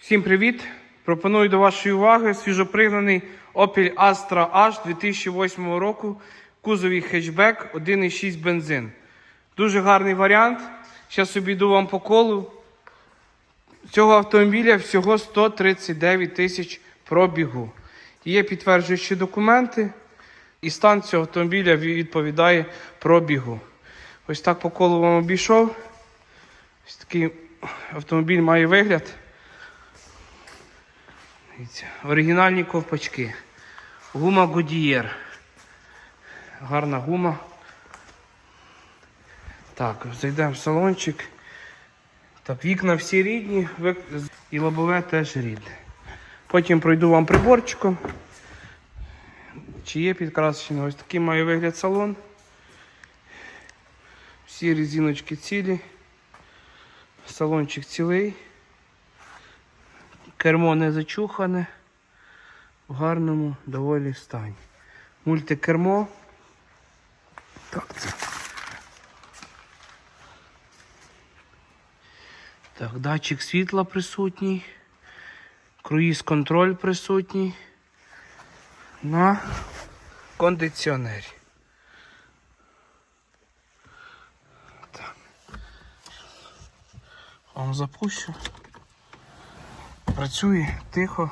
Всім привіт! Пропоную до вашої уваги свіжопригнаний Opel Astra H 2008 року, в кузові хетчбек 1,6 бензин. Дуже гарний варіант. Зараз обійду вам по колу. Цього автомобіля всього 139 тисяч пробігу. Є підтверджуючі документи, і стан цього автомобіля відповідає пробігу. Ось так по колу вам обійшов. Ось такий автомобіль має вигляд. Дивіться, оригінальні ковпачки. Гума Goodyear. Гарна гума. Так, зайдемо в салончик. Так, вікна всі рідні, і лобове теж рідне. Потім пройду вам приборчиком. Чи є підкрашення? Ось такий має вигляд салон. Всі резиночки цілі. Салончик цілий. Кермо не зачухане. В гарному доволі стані. Мультикермо. Так, це. Так, датчик світла присутній. Круїз контроль присутній. На кондиціонері. Так. Вам запущу. Працює тихо,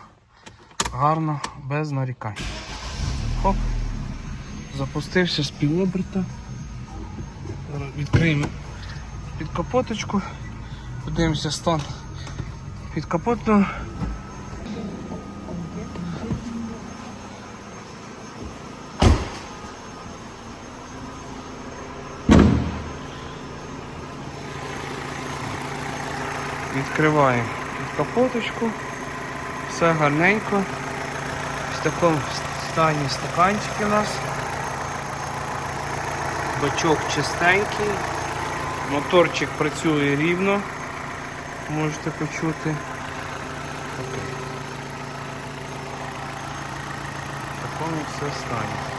гарно, без нарікань. Хоп. Запустився з півоберта. Відкриємо під капоточку. Подивимося стан під капотного. Відкриваємо капоточку. Все гарненько. В такому стані стаканчики у нас. Бачок чистенький. Моторчик працює рівно. Можете почути. В такому все стані.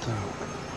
Так.